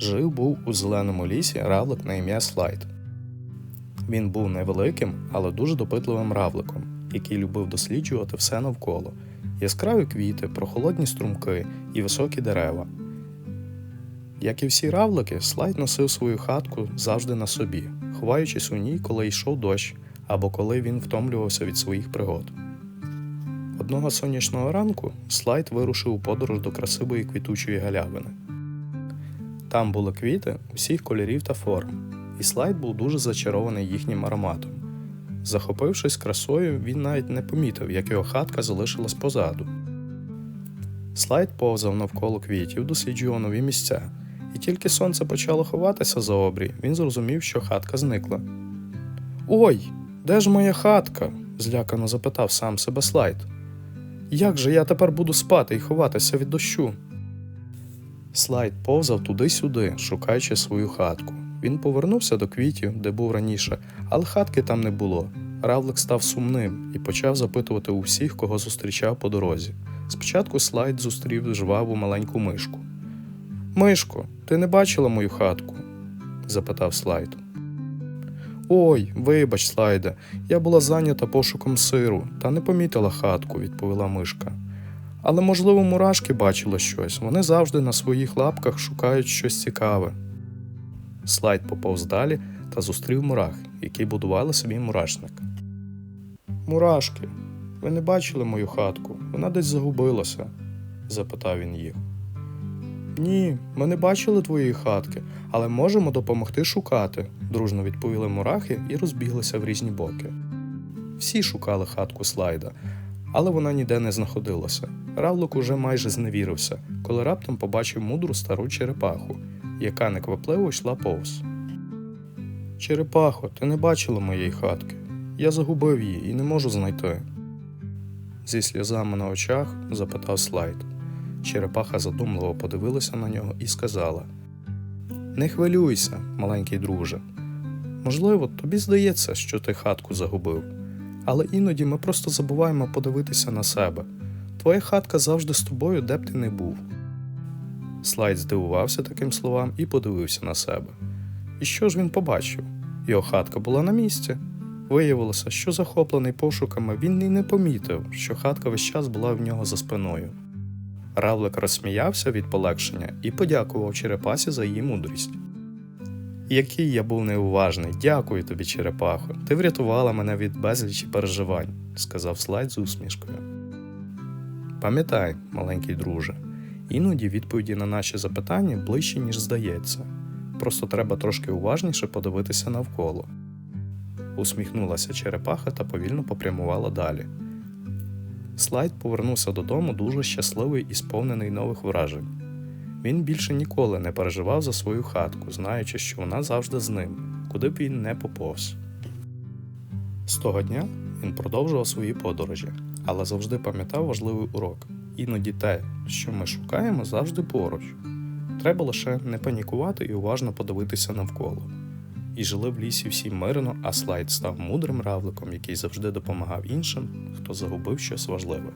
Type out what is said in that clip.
Жив був у зеленому лісі равлик на ім'я Слайд. Він був невеликим, але дуже допитливим равликом, який любив досліджувати все навколо: яскраві квіти, прохолодні струмки і високі дерева. Як і всі равлики, Слайд носив свою хатку завжди на собі, ховаючись у ній, коли йшов дощ або коли він втомлювався від своїх пригод. Одного сонячного ранку Слайд вирушив у подорож до красивої квітучої галявини. Там були квіти усіх кольорів та форм, і Слайд був дуже зачарований їхнім ароматом. Захопившись красою, він навіть не помітив, як його хатка залишилась позаду. Слайд повзав навколо квітів, досліджував нові місця, і тільки сонце почало ховатися за обрій, він зрозумів, що хатка зникла. Ой, де ж моя хатка? злякано запитав сам себе Слайд. Як же я тепер буду спати і ховатися від дощу? Слайд повзав туди-сюди, шукаючи свою хатку. Він повернувся до квітів, де був раніше, але хатки там не було. Равлик став сумним і почав запитувати у всіх, кого зустрічав по дорозі. Спочатку Слайд зустрів жваву маленьку мишку. Мишко, ти не бачила мою хатку? запитав Слайд. Ой, вибач, Слайде, я була зайнята пошуком сиру та не помітила хатку, відповіла мишка. Але, можливо, мурашки бачили щось. Вони завжди на своїх лапках шукають щось цікаве. Слайд поповз далі та зустрів мурах, які будували собі мурашник. Мурашки, ви не бачили мою хатку? Вона десь загубилася? запитав він їх. Ні, ми не бачили твоєї хатки, але можемо допомогти шукати, дружно відповіли мурахи і розбіглися в різні боки. Всі шукали хатку слайда, але вона ніде не знаходилася. Равлик уже майже зневірився, коли раптом побачив мудру стару черепаху, яка неквапливо йшла повз. Черепахо, ти не бачила моєї хатки. Я загубив її і не можу знайти. Зі сльозами на очах запитав слайд. Черепаха задумливо подивилася на нього і сказала: Не хвилюйся, маленький друже. Можливо, тобі здається, що ти хатку загубив, але іноді ми просто забуваємо подивитися на себе. Твоя хатка завжди з тобою, де б ти не був. Слайд здивувався таким словам і подивився на себе. І що ж він побачив? Його хатка була на місці. Виявилося, що захоплений пошуками він і не помітив, що хатка весь час була в нього за спиною. Равлик розсміявся від полегшення і подякував черепасі за її мудрість. Який я був неуважний, дякую тобі, черепахо. Ти врятувала мене від безлічі переживань, сказав слайд з усмішкою. Пам'ятай, маленький друже, іноді відповіді на наші запитання ближче, ніж здається. Просто треба трошки уважніше подивитися навколо. Усміхнулася черепаха та повільно попрямувала далі. Слайд повернувся додому дуже щасливий і сповнений нових вражень. Він більше ніколи не переживав за свою хатку, знаючи, що вона завжди з ним, куди б він не поповз. З того дня він продовжував свої подорожі, але завжди пам'ятав важливий урок. Іноді те, що ми шукаємо, завжди поруч. Треба лише не панікувати і уважно подивитися навколо. І жили в лісі всі мирно, а слайд став мудрим равликом, який завжди допомагав іншим, хто загубив щось важливе.